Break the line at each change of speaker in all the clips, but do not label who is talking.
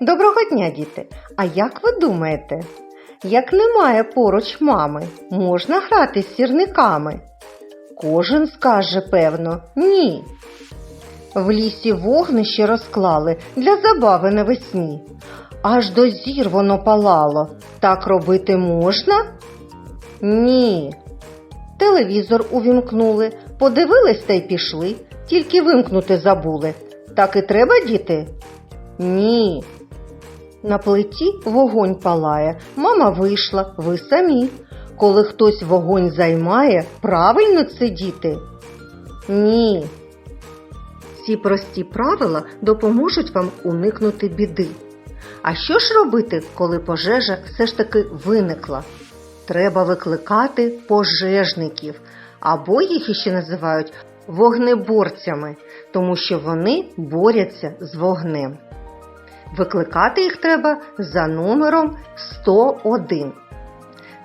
Доброго дня, діти! А як ви думаєте, як немає поруч мами, можна грати з сірниками? Кожен скаже, певно, ні. В лісі вогнище розклали для забави навесні. Аж до зір воно палало. Так робити можна? Ні. Телевізор увімкнули, подивились та й пішли, тільки вимкнути забули. Так і треба, діти? Ні. На плиті вогонь палає, мама вийшла, ви самі. Коли хтось вогонь займає, правильно це діти? Ні. Ці прості правила допоможуть вам уникнути біди. А що ж робити, коли пожежа все ж таки виникла? Треба викликати пожежників, або їх іще називають вогнеборцями, тому що вони борються з вогнем. Викликати їх треба за номером 101.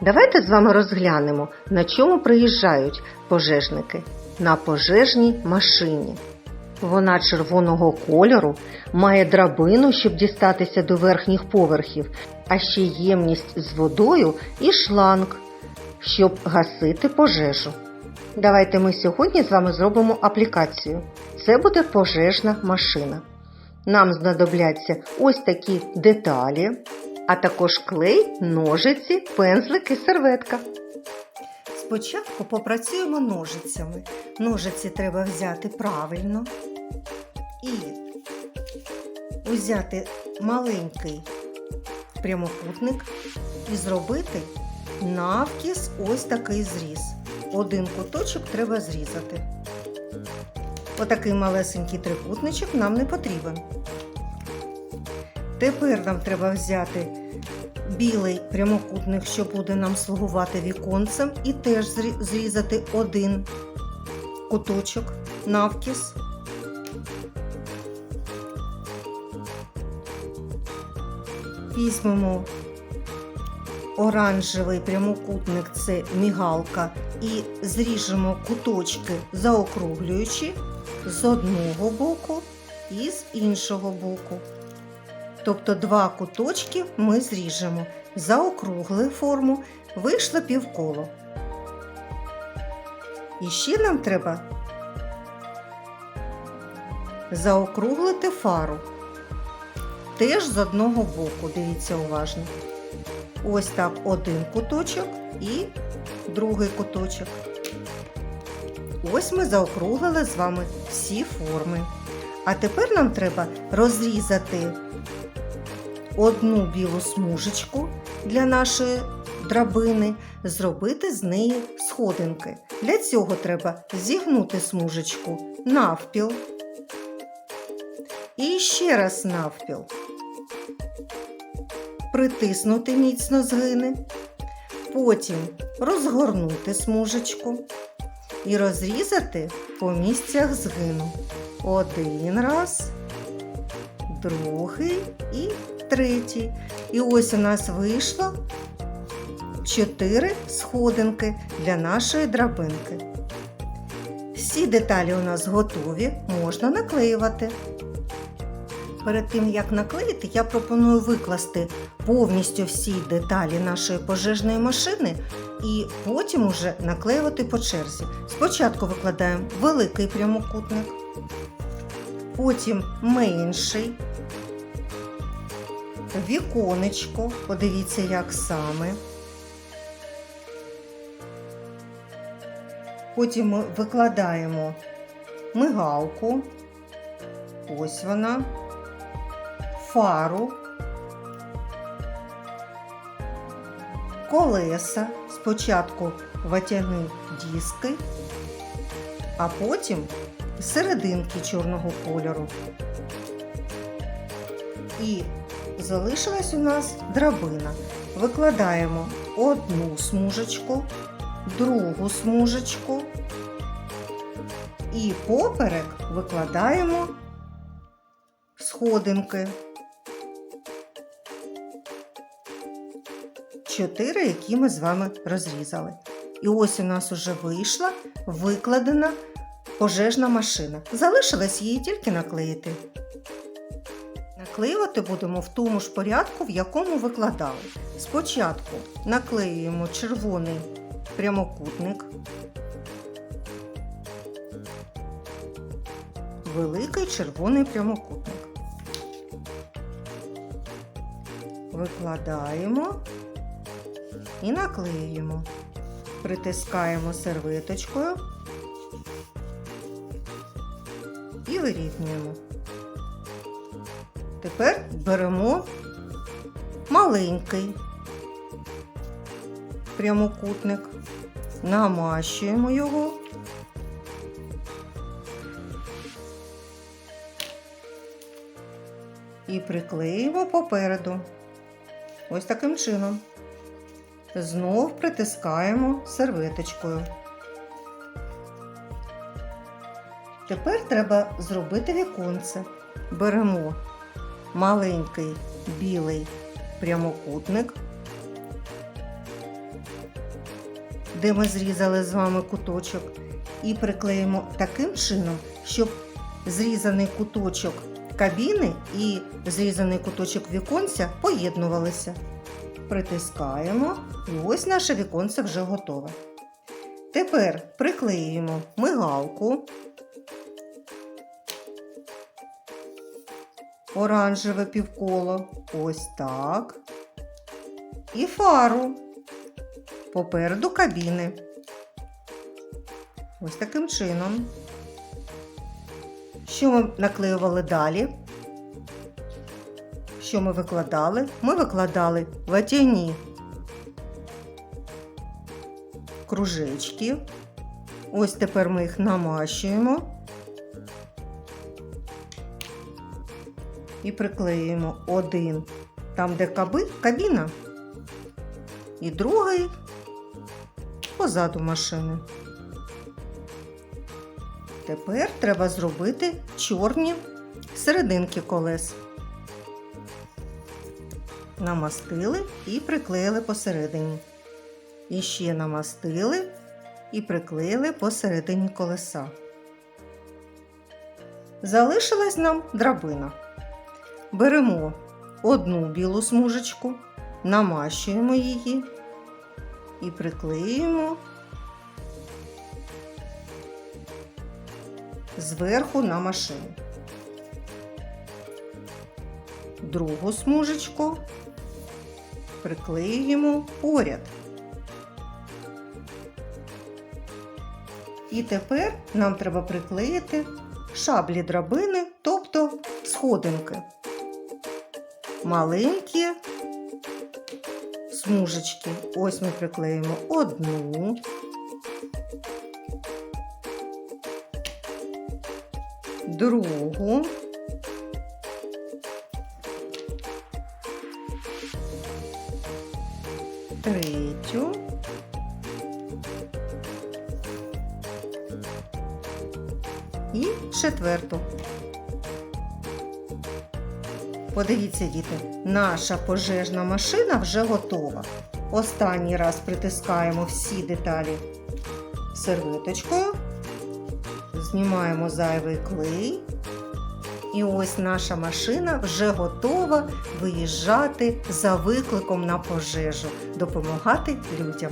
Давайте з вами розглянемо, на чому приїжджають пожежники. На пожежній машині. Вона червоного кольору, має драбину, щоб дістатися до верхніх поверхів, а ще ємність з водою і шланг, щоб гасити пожежу. Давайте ми сьогодні з вами зробимо аплікацію. Це буде пожежна машина. Нам знадобляться ось такі деталі, а також клей, ножиці, пензлик і серветка. Спочатку попрацюємо ножицями. Ножиці треба взяти правильно і взяти маленький прямокутник і зробити навкіс ось такий зріз. Один куточок треба зрізати. Отакий малесенький трикутничок нам не потрібен. Тепер нам треба взяти білий прямокутник, що буде нам слугувати віконцем, і теж зрізати один куточок навкіс. Візьмемо оранжевий прямокутник це мігалка, і зріжемо куточки, заокруглюючи з одного боку і з іншого боку. Тобто два куточки ми зріжемо, заокругли форму, вийшло півколо. І ще нам треба заокруглити фару. Теж з одного боку, дивіться уважно. Ось так один куточок і другий куточок. Ось ми заокруглили з вами всі форми. А тепер нам треба розрізати одну білу смужечку для нашої драбини, зробити з неї сходинки. Для цього треба зігнути смужечку навпіл. І ще раз навпіл. Притиснути міцно згини. Потім розгорнути смужечку і розрізати по місцях згину. Один раз, другий і третій. І ось у нас вийшло чотири сходинки для нашої драбинки. Всі деталі у нас готові, можна наклеювати. Перед тим, як наклеїти, я пропоную викласти повністю всі деталі нашої пожежної машини і потім уже наклеювати по черзі. Спочатку викладаємо великий прямокутник, потім менший, віконечко, подивіться, як саме. Потім ми викладаємо мигалку. Ось вона фару, колеса, спочатку ватяні диски, а потім серединки чорного кольору. І залишилась у нас драбина. Викладаємо одну смужечку, другу смужечку і поперек викладаємо сходинки. Чотири, які ми з вами розрізали. І ось у нас уже вийшла викладена пожежна машина. Залишилось її тільки наклеїти. Наклеювати будемо в тому ж порядку, в якому викладали. Спочатку наклеюємо червоний прямокутник, великий червоний прямокутник. Викладаємо і наклеюємо. Притискаємо сервиточкою і вирівнюємо. Тепер беремо маленький прямокутник, намащуємо його. І приклеїмо попереду. Ось таким чином. Знов притискаємо серветочкою. Тепер треба зробити віконце. Беремо маленький білий прямокутник, де ми зрізали з вами куточок, і приклеїмо таким чином, щоб зрізаний куточок кабіни і зрізаний куточок віконця поєднувалися. Притискаємо, і ось наше віконце вже готове. Тепер приклеюємо мигалку. оранжеве півколо. Ось так. І фару попереду кабіни. Ось таким чином. Що ми наклеювали далі? Що ми викладали? Ми викладали ватяні кружечки. Ось тепер ми їх намащуємо. і приклеїмо один там, де каби, кабіна, і другий позаду машини. Тепер треба зробити чорні серединки колес. Намастили і приклеїли посередині. І ще намастили і приклеїли посередині колеса. Залишилась нам драбина. Беремо одну білу смужечку, намащуємо її і приклеюємо зверху на машину. Другу смужечку приклеюємо поряд. І тепер нам треба приклеїти шаблі драбини, тобто сходинки маленькі смужечки. Ось ми приклеїмо одну. Другу. Третю. І четверту. Подивіться, діти, наша пожежна машина вже готова. Останній раз притискаємо всі деталі серветочкою, знімаємо зайвий клей. І ось наша машина вже готова виїжджати за викликом на пожежу, допомагати людям.